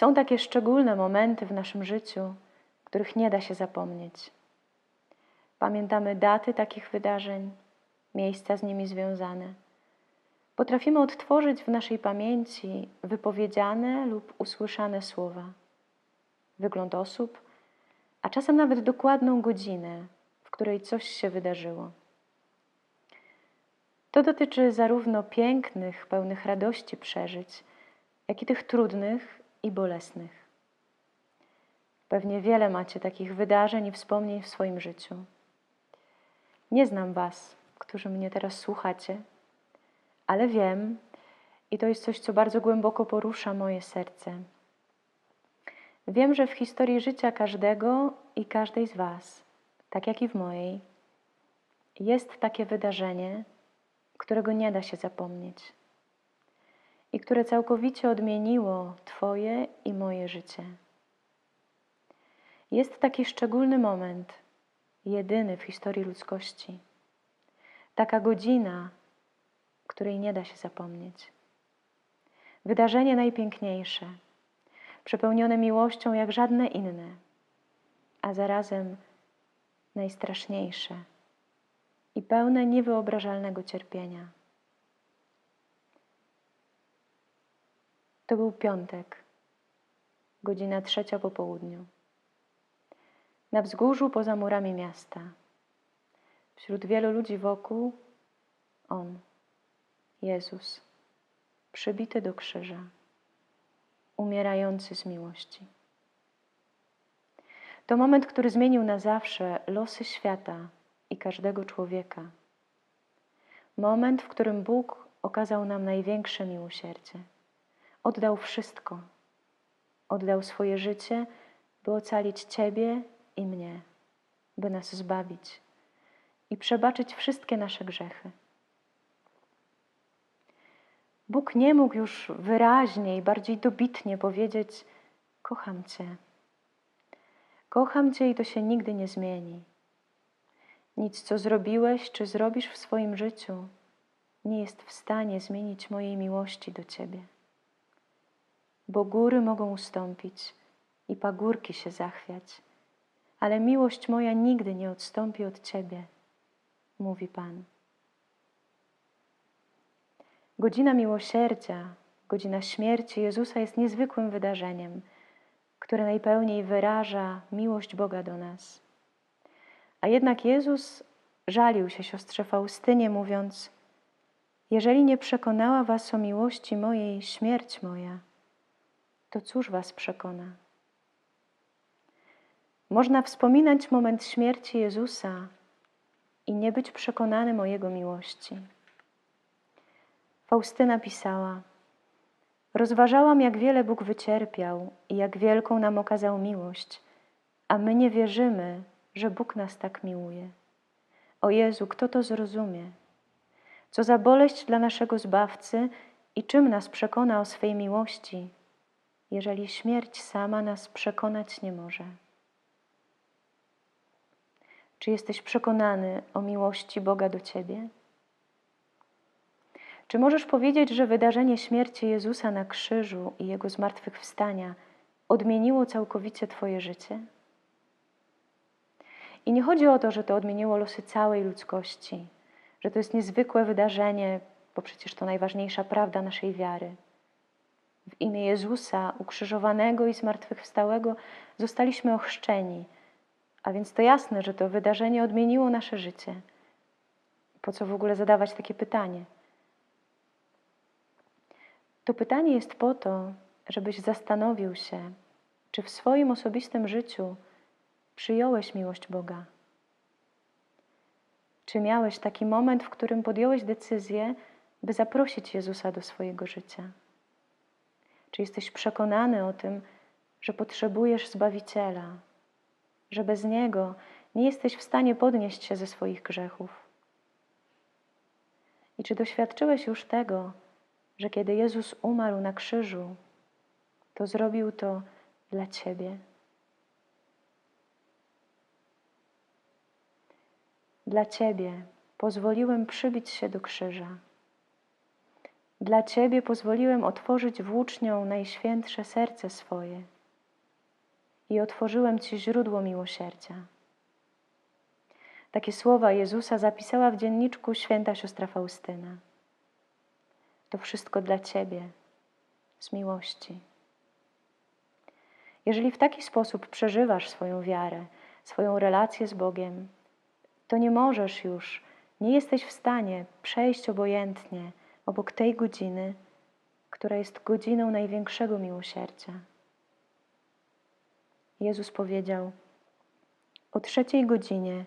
Są takie szczególne momenty w naszym życiu, których nie da się zapomnieć. Pamiętamy daty takich wydarzeń, miejsca z nimi związane. Potrafimy odtworzyć w naszej pamięci wypowiedziane lub usłyszane słowa, wygląd osób, a czasem nawet dokładną godzinę, w której coś się wydarzyło. To dotyczy zarówno pięknych, pełnych radości przeżyć, jak i tych trudnych i bolesnych. Pewnie wiele macie takich wydarzeń i wspomnień w swoim życiu. Nie znam Was, którzy mnie teraz słuchacie, ale wiem, i to jest coś, co bardzo głęboko porusza moje serce. Wiem, że w historii życia każdego i każdej z Was, tak jak i w mojej, jest takie wydarzenie, którego nie da się zapomnieć i które całkowicie odmieniło Twoje i moje życie. Jest taki szczególny moment, jedyny w historii ludzkości. Taka godzina, której nie da się zapomnieć. Wydarzenie najpiękniejsze, przepełnione miłością jak żadne inne, a zarazem najstraszniejsze i pełne niewyobrażalnego cierpienia. To był piątek, godzina trzecia po południu. Na wzgórzu poza murami miasta, wśród wielu ludzi wokół, On, Jezus, przybity do krzyża, umierający z miłości. To moment, który zmienił na zawsze losy świata i każdego człowieka. Moment, w którym Bóg okazał nam największe miłosierdzie. Oddał wszystko. Oddał swoje życie, by ocalić Ciebie i mnie, by nas zbawić i przebaczyć wszystkie nasze grzechy. Bóg nie mógł już wyraźniej, bardziej dobitnie powiedzieć: Kocham Cię. Kocham Cię i to się nigdy nie zmieni. Nic, co zrobiłeś czy zrobisz w swoim życiu, nie jest w stanie zmienić mojej miłości do Ciebie. Bo góry mogą ustąpić i pagórki się zachwiać, ale miłość moja nigdy nie odstąpi od Ciebie, mówi Pan. Godzina miłosierdzia, godzina śmierci Jezusa jest niezwykłym wydarzeniem, które najpełniej wyraża miłość Boga do nas. A jednak Jezus żalił się siostrze Faustynie, mówiąc: Jeżeli nie przekonała was o miłości mojej śmierć moja, to cóż was przekona? Można wspominać moment śmierci Jezusa i nie być przekonanym o Jego miłości. Faustyna pisała: Rozważałam, jak wiele Bóg wycierpiał i jak wielką nam okazał miłość, a my nie wierzymy, że Bóg nas tak miłuje. O Jezu, kto to zrozumie? Co za boleść dla naszego Zbawcy i czym nas przekona o swej miłości, jeżeli śmierć sama nas przekonać nie może? Czy jesteś przekonany o miłości Boga do Ciebie? Czy możesz powiedzieć, że wydarzenie śmierci Jezusa na krzyżu i Jego zmartwychwstania odmieniło całkowicie Twoje życie? I nie chodzi o to, że to odmieniło losy całej ludzkości, że to jest niezwykłe wydarzenie, bo przecież to najważniejsza prawda naszej wiary. W imię Jezusa, ukrzyżowanego i zmartwychwstałego, zostaliśmy ochrzczeni. A więc to jasne, że to wydarzenie odmieniło nasze życie. Po co w ogóle zadawać takie pytanie? To pytanie jest po to, żebyś zastanowił się, czy w swoim osobistym życiu przyjąłeś miłość Boga. Czy miałeś taki moment, w którym podjąłeś decyzję, by zaprosić Jezusa do swojego życia? Czy jesteś przekonany o tym, że potrzebujesz Zbawiciela, że bez Niego nie jesteś w stanie podnieść się ze swoich grzechów? I czy doświadczyłeś już tego, że kiedy Jezus umarł na krzyżu, to zrobił to dla Ciebie? Dla Ciebie pozwoliłem przybić się do krzyża. Dla Ciebie pozwoliłem otworzyć włócznią najświętsze serce swoje i otworzyłem Ci źródło miłosierdzia. Takie słowa Jezusa zapisała w dzienniczku święta siostra Faustyna. To wszystko dla Ciebie, z miłości. Jeżeli w taki sposób przeżywasz swoją wiarę, swoją relację z Bogiem, to nie możesz już, nie jesteś w stanie przejść obojętnie obok tej godziny, która jest godziną największego miłosierdzia. Jezus powiedział: O trzeciej godzinie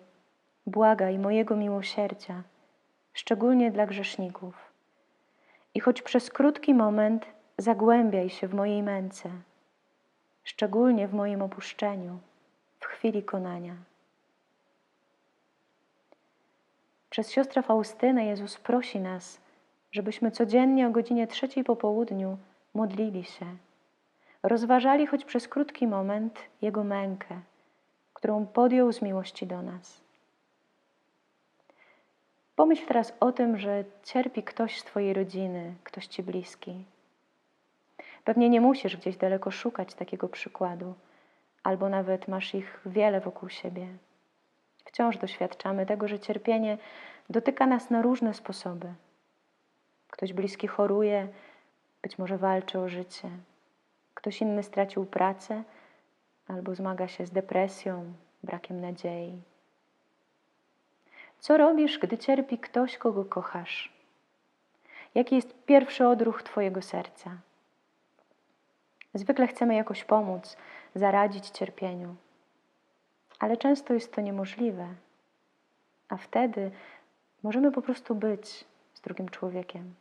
błagaj mojego miłosierdzia, szczególnie dla grzeszników. I choć przez krótki moment zagłębiaj się w mojej męce, szczególnie w moim opuszczeniu, w chwili konania. Przez siostrę Faustynę Jezus prosi nas, żebyśmy codziennie o godzinie trzeciej po południu modlili się, rozważali choć przez krótki moment Jego mękę, którą podjął z miłości do nas. Pomyśl teraz o tym, że cierpi ktoś z Twojej rodziny, ktoś Ci bliski. Pewnie nie musisz gdzieś daleko szukać takiego przykładu, albo nawet masz ich wiele wokół siebie. Wciąż doświadczamy tego, że cierpienie dotyka nas na różne sposoby. Ktoś bliski choruje, być może walczy o życie. Ktoś inny stracił pracę albo zmaga się z depresją, brakiem nadziei. Co robisz, gdy cierpi ktoś, kogo kochasz? Jaki jest pierwszy odruch Twojego serca? Zwykle chcemy jakoś pomóc, zaradzić cierpieniu, ale często jest to niemożliwe, a wtedy możemy po prostu być z drugim człowiekiem,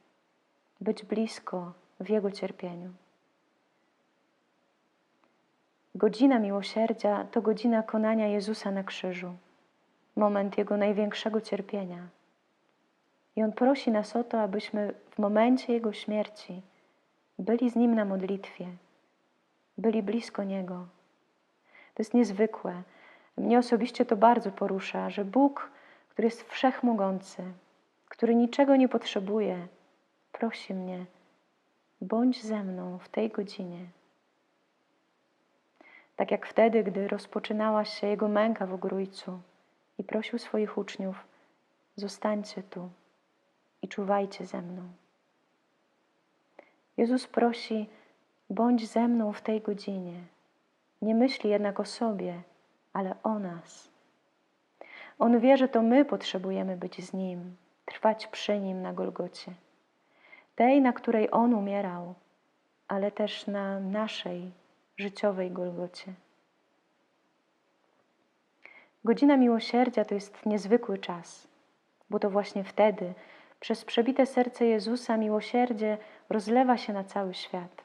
być blisko w jego cierpieniu. Godzina miłosierdzia to godzina konania Jezusa na krzyżu moment Jego największego cierpienia. I On prosi nas o to, abyśmy w momencie Jego śmierci byli z Nim na modlitwie, byli blisko Niego. To jest niezwykłe. Mnie osobiście to bardzo porusza, że Bóg, który jest wszechmogący, który niczego nie potrzebuje, prosi mnie, bądź ze mną w tej godzinie. Tak jak wtedy, gdy rozpoczynała się Jego męka w Ogrójcu i prosił swoich uczniów: Zostańcie tu i czuwajcie ze mną. Jezus prosi: Bądź ze mną w tej godzinie. Nie myśli jednak o sobie, ale o nas. On wie, że to my potrzebujemy być z Nim, trwać przy Nim na Golgocie. Tej, na której On umierał, ale też na naszej życiowej Golgocie. Godzina miłosierdzia to jest niezwykły czas, bo to właśnie wtedy, przez przebite serce Jezusa, miłosierdzie rozlewa się na cały świat.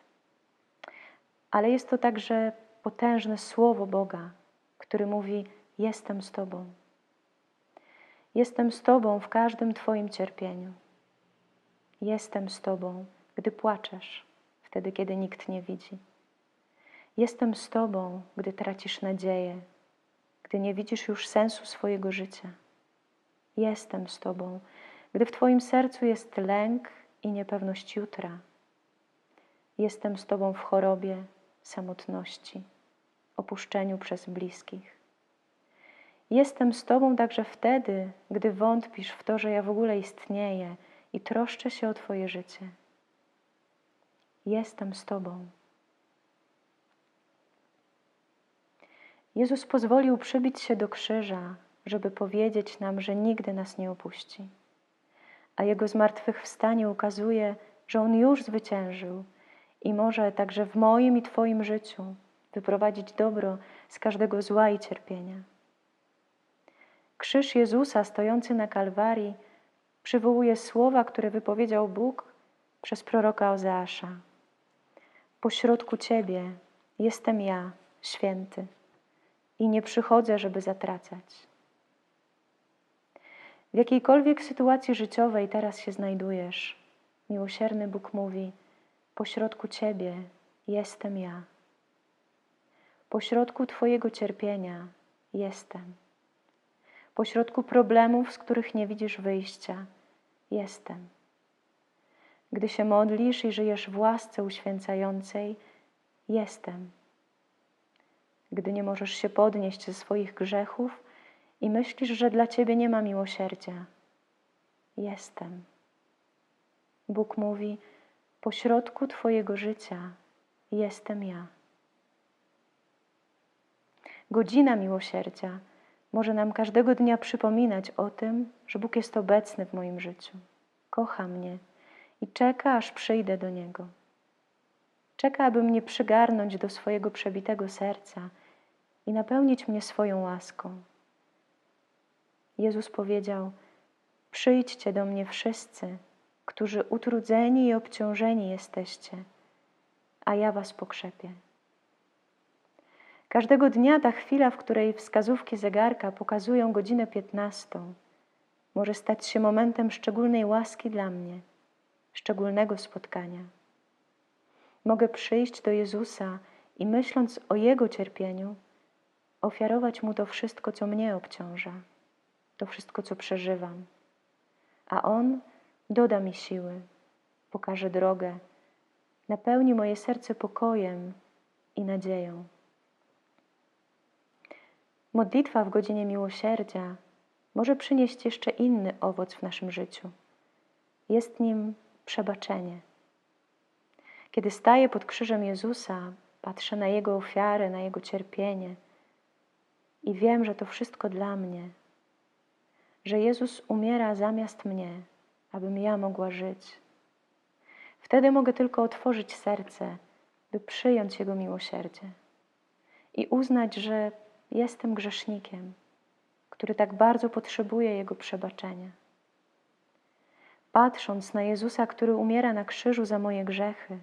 Ale jest to także potężne słowo Boga, który mówi: Jestem z Tobą. Jestem z Tobą w każdym Twoim cierpieniu. Jestem z Tobą, gdy płaczesz, wtedy, kiedy nikt nie widzi. Jestem z Tobą, gdy tracisz nadzieję, gdy nie widzisz już sensu swojego życia. Jestem z Tobą, gdy w Twoim sercu jest lęk i niepewność jutra. Jestem z Tobą w chorobie, samotności, opuszczeniu przez bliskich. Jestem z Tobą także wtedy, gdy wątpisz w to, że ja w ogóle istnieję i troszczę się o Twoje życie. Jestem z Tobą. Jezus pozwolił przybić się do krzyża, żeby powiedzieć nam, że nigdy nas nie opuści. A Jego zmartwychwstanie ukazuje, że On już zwyciężył i może także w moim i Twoim życiu wyprowadzić dobro z każdego zła i cierpienia. Krzyż Jezusa stojący na Kalwarii przywołuje słowa, które wypowiedział Bóg przez proroka Ozeasza. Pośrodku Ciebie jestem ja, święty i nie przychodzę, żeby zatracać. W jakiejkolwiek sytuacji życiowej teraz się znajdujesz, miłosierny Bóg mówi: Pośrodku Ciebie jestem ja. Pośrodku Twojego cierpienia jestem. Pośrodku problemów, z których nie widzisz wyjścia, jestem. Gdy się modlisz i żyjesz w łasce uświęcającej, jestem. Gdy nie możesz się podnieść ze swoich grzechów i myślisz, że dla ciebie nie ma miłosierdzia, jestem. Bóg mówi: Pośrodku Twojego życia jestem ja. Godzina miłosierdzia może nam każdego dnia przypominać o tym, że Bóg jest obecny w moim życiu, kocha mnie i czeka, aż przyjdę do Niego. Czeka, aby mnie przygarnąć do swojego przebitego serca i napełnić mnie swoją łaską. Jezus powiedział: Przyjdźcie do mnie wszyscy, którzy utrudzeni i obciążeni jesteście, a ja was pokrzepię. Każdego dnia ta chwila, w której wskazówki zegarka pokazują godzinę piętnastą, może stać się momentem szczególnej łaski dla mnie, szczególnego spotkania. Mogę przyjść do Jezusa i myśląc o Jego cierpieniu, ofiarować Mu to wszystko, co mnie obciąża, to wszystko, co przeżywam. A On doda mi siły, pokaże drogę, napełni moje serce pokojem i nadzieją. Modlitwa w godzinie miłosierdzia może przynieść jeszcze inny owoc w naszym życiu. Jest nim przebaczenie. Kiedy staję pod krzyżem Jezusa, patrzę na Jego ofiarę, na Jego cierpienie i wiem, że to wszystko dla mnie, że Jezus umiera zamiast mnie, abym ja mogła żyć. Wtedy mogę tylko otworzyć serce, by przyjąć Jego miłosierdzie i uznać, że jestem grzesznikiem, który tak bardzo potrzebuje Jego przebaczenia. Patrząc na Jezusa, który umiera na krzyżu za moje grzechy,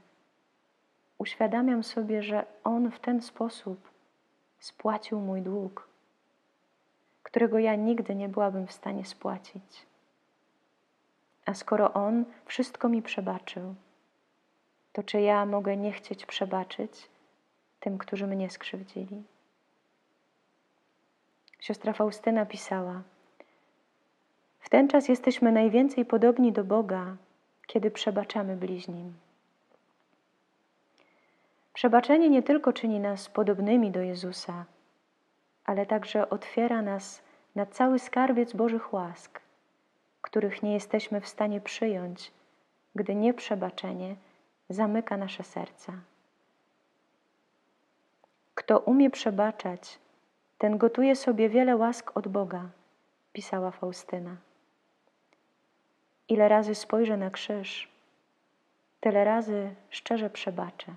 uświadamiam sobie, że On w ten sposób spłacił mój dług, którego ja nigdy nie byłabym w stanie spłacić. A skoro On wszystko mi przebaczył, to czy ja mogę nie chcieć przebaczyć tym, którzy mnie skrzywdzili? Siostra Faustyna pisała: W ten czas jesteśmy najwięcej podobni do Boga, kiedy przebaczamy bliźnim. Przebaczenie nie tylko czyni nas podobnymi do Jezusa, ale także otwiera nas na cały skarbiec Bożych łask, których nie jesteśmy w stanie przyjąć, gdy nieprzebaczenie zamyka nasze serca. Kto umie przebaczać, ten gotuje sobie wiele łask od Boga, pisała Faustyna. Ile razy spojrzę na krzyż, tyle razy szczerze przebaczę.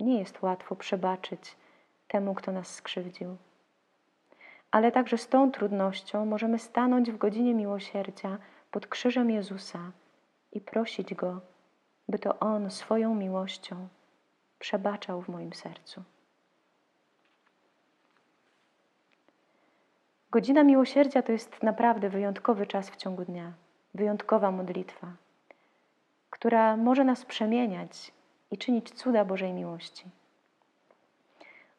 Nie jest łatwo przebaczyć temu, kto nas skrzywdził. Ale także z tą trudnością możemy stanąć w godzinie miłosierdzia pod krzyżem Jezusa i prosić Go, by to On swoją miłością przebaczał w moim sercu. Godzina miłosierdzia to jest naprawdę wyjątkowy czas w ciągu dnia, wyjątkowa modlitwa, która może nas przemieniać i czynić cuda Bożej miłości.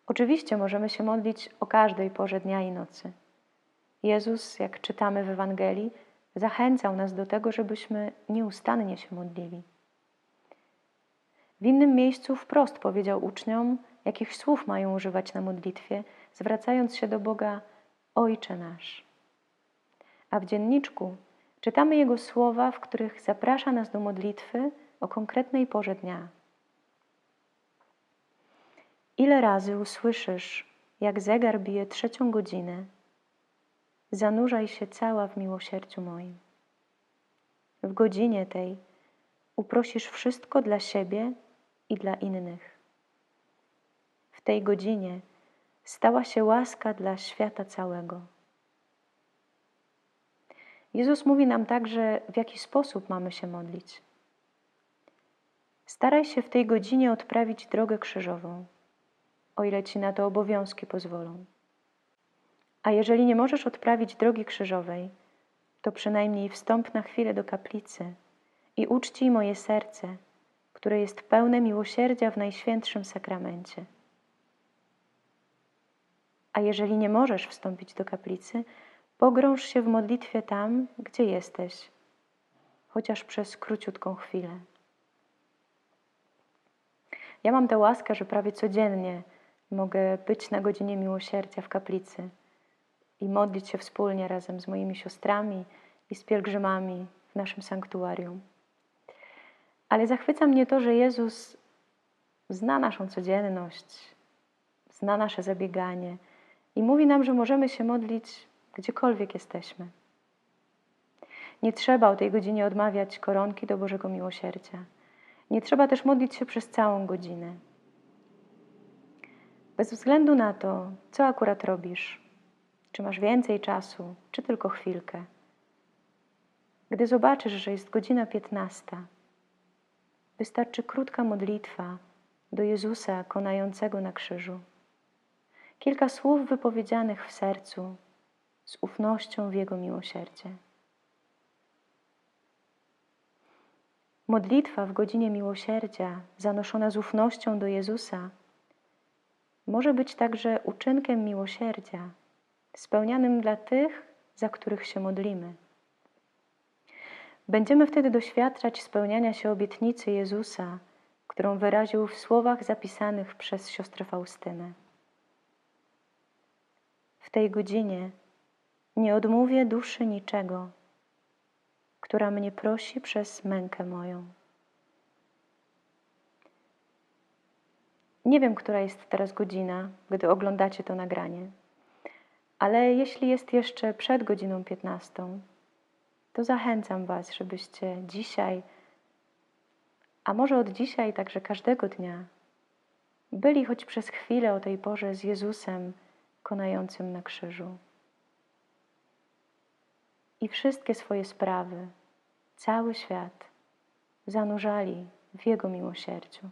Oczywiście możemy się modlić o każdej porze dnia i nocy. Jezus, jak czytamy w Ewangelii, zachęcał nas do tego, żebyśmy nieustannie się modlili. W innym miejscu wprost powiedział uczniom, jakich słów mają używać na modlitwie, zwracając się do Boga Ojcze nasz. A w dzienniczku czytamy Jego słowa, w których zaprasza nas do modlitwy o konkretnej porze dnia. Ile razy usłyszysz, jak zegar bije trzecią godzinę, zanurzaj się cała w miłosierdziu moim. W godzinie tej uprosisz wszystko dla siebie i dla innych. W tej godzinie stała się łaska dla świata całego. Jezus mówi nam także, w jaki sposób mamy się modlić. Staraj się w tej godzinie odprawić drogę krzyżową, o ile ci na to obowiązki pozwolą. A jeżeli nie możesz odprawić drogi krzyżowej, to przynajmniej wstąp na chwilę do kaplicy i uczcij moje serce, które jest pełne miłosierdzia w Najświętszym Sakramencie. A jeżeli nie możesz wstąpić do kaplicy, pogrąż się w modlitwie tam, gdzie jesteś. chociaż przez króciutką chwilę. Ja mam tę łaskę, że prawie codziennie mogę być na godzinie miłosierdzia w kaplicy i modlić się wspólnie razem z moimi siostrami i z pielgrzymami w naszym sanktuarium. Ale zachwyca mnie to, że Jezus zna naszą codzienność, zna nasze zabieganie i mówi nam, że możemy się modlić gdziekolwiek jesteśmy. Nie trzeba o tej godzinie odmawiać koronki do Bożego Miłosierdzia. Nie trzeba też modlić się przez całą godzinę. Bez względu na to, co akurat robisz, czy masz więcej czasu, czy tylko chwilkę. Gdy zobaczysz, że jest godzina piętnasta, wystarczy krótka modlitwa do Jezusa konającego na krzyżu. Kilka słów wypowiedzianych w sercu z ufnością w Jego miłosierdzie. Modlitwa w godzinie miłosierdzia, zanoszona z ufnością do Jezusa, może być także uczynkiem miłosierdzia, spełnianym dla tych, za których się modlimy. Będziemy wtedy doświadczać spełniania się obietnicy Jezusa, którą wyraził w słowach zapisanych przez siostrę Faustynę. Tej godzinie nie odmówię duszy niczego, która mnie prosi przez mękę moją. Nie wiem, która jest teraz godzina, gdy oglądacie to nagranie, ale jeśli jest jeszcze przed godziną 15, to zachęcam Was, żebyście dzisiaj, a może od dzisiaj także każdego dnia, byli choć przez chwilę o tej porze z Jezusem konającym na krzyżu. I wszystkie swoje sprawy, cały świat zanurzali w Jego miłosierdziu.